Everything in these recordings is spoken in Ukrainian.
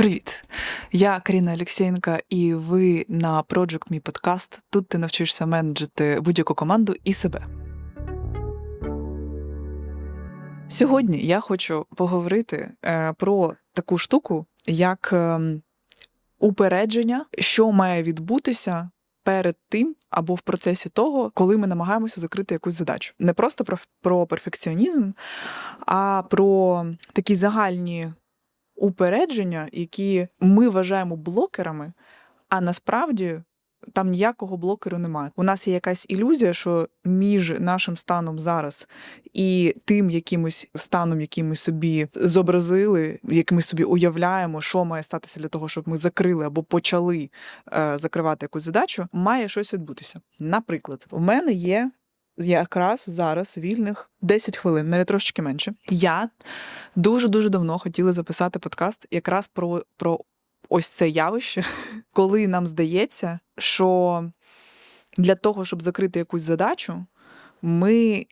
Привіт! Я Каріна Олексєєнка, і ви на Project Me Podcast. Тут ти навчишся менеджити будь-яку команду і себе. Сьогодні я хочу поговорити е, про таку штуку, як е, упередження, що має відбутися перед тим або в процесі того, коли ми намагаємося закрити якусь задачу. Не просто про, про перфекціонізм, а про такі загальні упередження, які ми вважаємо блокерами, а насправді там ніякого блокеру немає. У нас є якась ілюзія, що між нашим станом зараз і тим якимось станом, який ми собі зобразили, який ми собі уявляємо, що має статися для того, щоб ми закрили або почали е, закривати якусь задачу, має щось відбутися. Наприклад, у мене є. Якраз зараз вільних 10 хвилин, навіть трошечки менше. Я дуже дуже давно хотіла записати подкаст якраз про, про ось це явище, коли нам здається, що для того, щоб закрити якусь задачу, ми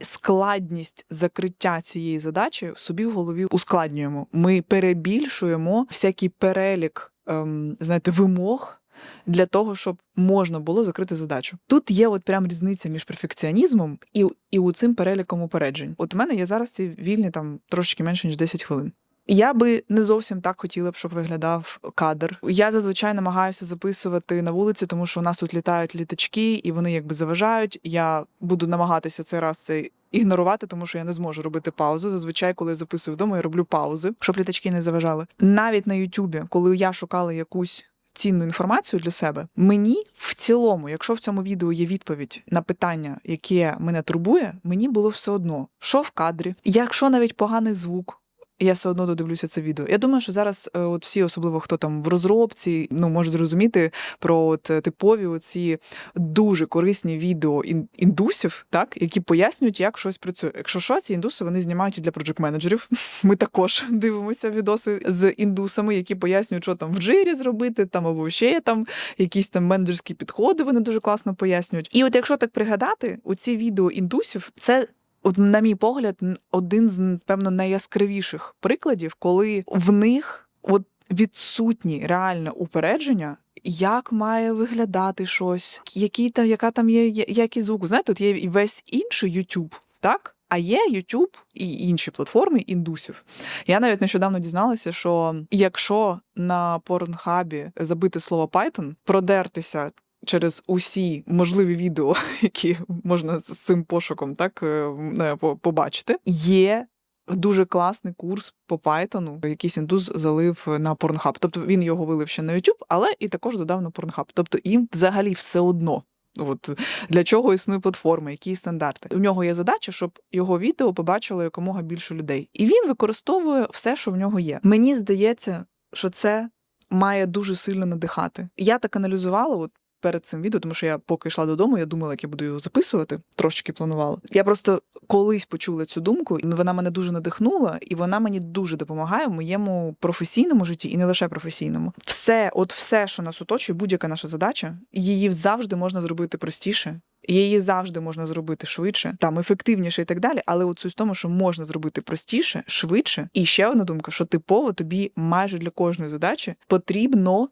складність закриття цієї задачі собі в голові ускладнюємо. Ми перебільшуємо всякий перелік, ем, знаєте, вимог. Для того, щоб можна було закрити задачу. Тут є от прям різниця між перфекціонізмом і і у цим переліком упереджень. От у мене є зараз ці вільні там трошки менше ніж 10 хвилин. Я би не зовсім так хотіла б, щоб виглядав кадр. Я зазвичай намагаюся записувати на вулиці, тому що у нас тут літають літачки, і вони якби заважають. Я буду намагатися цей раз це ігнорувати, тому що я не зможу робити паузу. Зазвичай, коли я записую вдома, я роблю паузи, щоб літачки не заважали. Навіть на Ютубі, коли я шукала якусь. Цінну інформацію для себе мені в цілому, якщо в цьому відео є відповідь на питання, яке мене турбує, мені було все одно, що в кадрі, якщо навіть поганий звук, я все одно додивлюся це відео. Я думаю, що зараз, е, от всі, особливо хто там в розробці, ну можуть зрозуміти про от е, типові оці дуже корисні відео індусів, так які пояснюють, як щось працює. Якщо що, ці індуси вони знімають для проджект менеджерів. Ми також дивимося відоси з індусами, які пояснюють, що там в джирі зробити, там або ще там якісь там менеджерські підходи. Вони дуже класно пояснюють. І от якщо так пригадати, оці відео індусів, це от, на мій погляд, один з певно найяскравіших прикладів, коли в них от відсутні реальне упередження. Як має виглядати щось, який там, яка там є якість звуку? Знаєте, тут є весь інший YouTube, так? А є YouTube і інші платформи індусів. Я навіть нещодавно дізналася, що якщо на порнхабі забити слово Python, продертися через усі можливі відео, які можна з цим пошуком так е, побачити, є. Дуже класний курс по Python, якийсь індус залив на Pornhub. Тобто він його вилив ще на YouTube, але і також додав на Pornhub. Тобто їм взагалі все одно. От для чого існує платформа, які стандарти. У нього є задача, щоб його відео побачило якомога більше людей. І він використовує все, що в нього є. Мені здається, що це має дуже сильно надихати. Я так аналізувала, от перед цим відео, тому що я поки йшла додому, я думала, як я буду його записувати, трошки планувала. Я просто колись почула цю думку, і вона мене дуже надихнула, і вона мені дуже допомагає в моєму професійному житті, і не лише професійному. Все, от все, що нас оточує, будь-яка наша задача, її завжди можна зробити простіше. Її завжди можна зробити швидше, там ефективніше і так далі. Але от суть в тому, що можна зробити простіше, швидше. І ще одна думка: що типово тобі майже для кожної задачі потрібно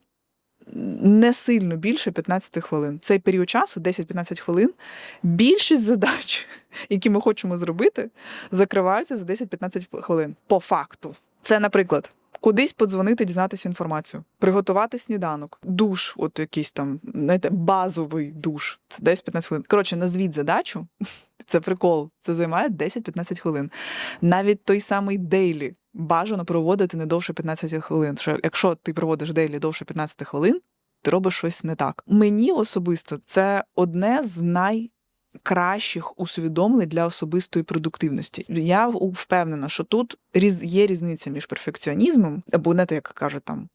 не сильно більше 15 хвилин. Цей період часу, 10-15 хвилин, більшість задач, які ми хочемо зробити, закриваються за 10-15 хвилин. По факту. Це, наприклад, кудись подзвонити, дізнатися інформацію, приготувати сніданок, душ, от якийсь там, знаєте, базовий душ. Це 10-15 хвилин. Коротше, назвіть задачу. Це прикол. Це займає 10-15 хвилин. Навіть той самий дейлі бажано проводити не довше 15 хвилин. Що якщо ти проводиш дейлі довше 15 хвилин, ти робиш щось не так. Мені особисто це одне з найкращих усвідомлень для особистої продуктивності. Я впевнена, що тут є різниця між перфекціонізмом, або не те, як кажуть там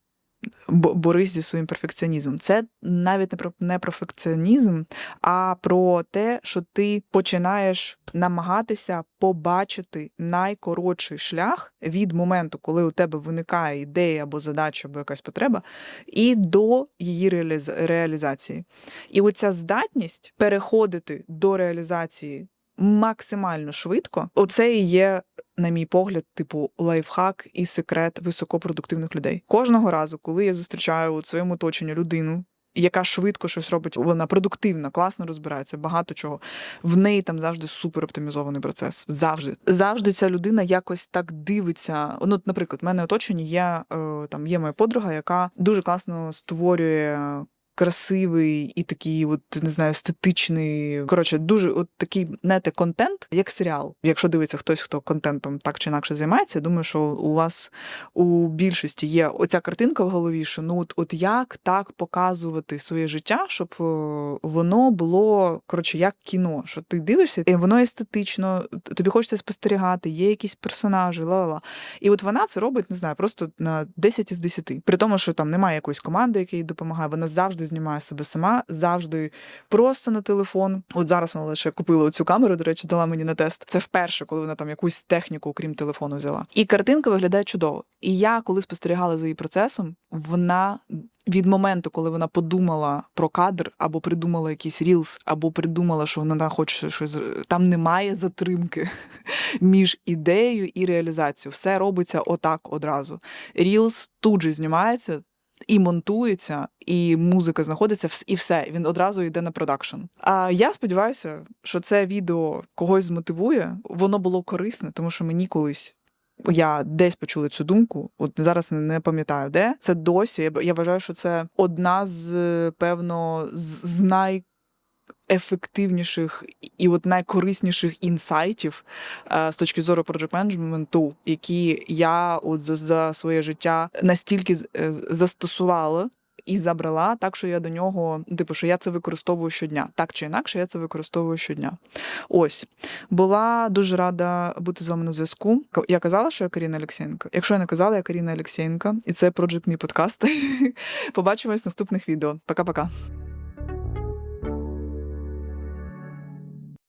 борись зі своїм перфекціонізмом. Це навіть не про не перфекціонізм, а про те, що ти починаєш намагатися побачити найкоротший шлях від моменту, коли у тебе виникає ідея або задача, або якась потреба, і до її реалізації. І оця здатність переходити до реалізації максимально швидко. Оце і є. На мій погляд, типу лайфхак і секрет високопродуктивних людей. Кожного разу, коли я зустрічаю у своєму оточенні людину, яка швидко щось робить, вона продуктивна, класно розбирається, багато чого. В неї там завжди супер оптимізований процес. Завжди. Завжди ця людина якось так дивиться. Ну, наприклад, в мене оточення є е, там є моя подруга, яка дуже класно створює. Красивий і такий, от не знаю, естетичний. Коротше, дуже от такий знаєте, контент, як серіал. Якщо дивиться хтось, хто контентом так чи інакше займається, думаю, що у вас у більшості є оця картинка в голові, що ну от, от як так показувати своє життя, щоб е, воно було коротше як кіно. Що ти дивишся, і воно естетично, тобі хочеться спостерігати, є якісь персонажі, ла-ла-ла. І от вона це робить, не знаю, просто на 10 із 10. При тому, що там немає якоїсь команди, яка їй допомагає. Вона завжди знімає себе сама, завжди просто на телефон. От зараз вона лише купила оцю камеру, до речі, дала мені на тест. Це вперше, коли вона там якусь техніку, окрім телефону, взяла. І картинка виглядає чудово. І я, коли спостерігала за її процесом, вона. Від моменту, коли вона подумала про кадр, або придумала якийсь рілс, або придумала, що вона хоче щось, там немає затримки між ідеєю і реалізацією. Все робиться отак одразу. Рілс тут же знімається і монтується, і музика знаходиться, і все. Він одразу йде на продакшн. А я сподіваюся, що це відео когось змотивує. Воно було корисне, тому що мені колись. Я десь почула цю думку, от зараз не, пам'ятаю де. Це досі. Я, вважаю, що це одна з певно з, з найефективніших і от найкорисніших інсайтів е, з точки зору project менеджменту, які я от за, за своє життя настільки е, застосувала. І забрала так, що я до нього, типу, що я це використовую щодня. Так чи інакше, я це використовую щодня. Ось була дуже рада бути з вами на зв'язку. Я казала, що я Каріна Олексєнко. Якщо я не казала, я Каріна Олексєнко, і це Project Me подкаст. Побачимось в наступних відео. Пока-пока.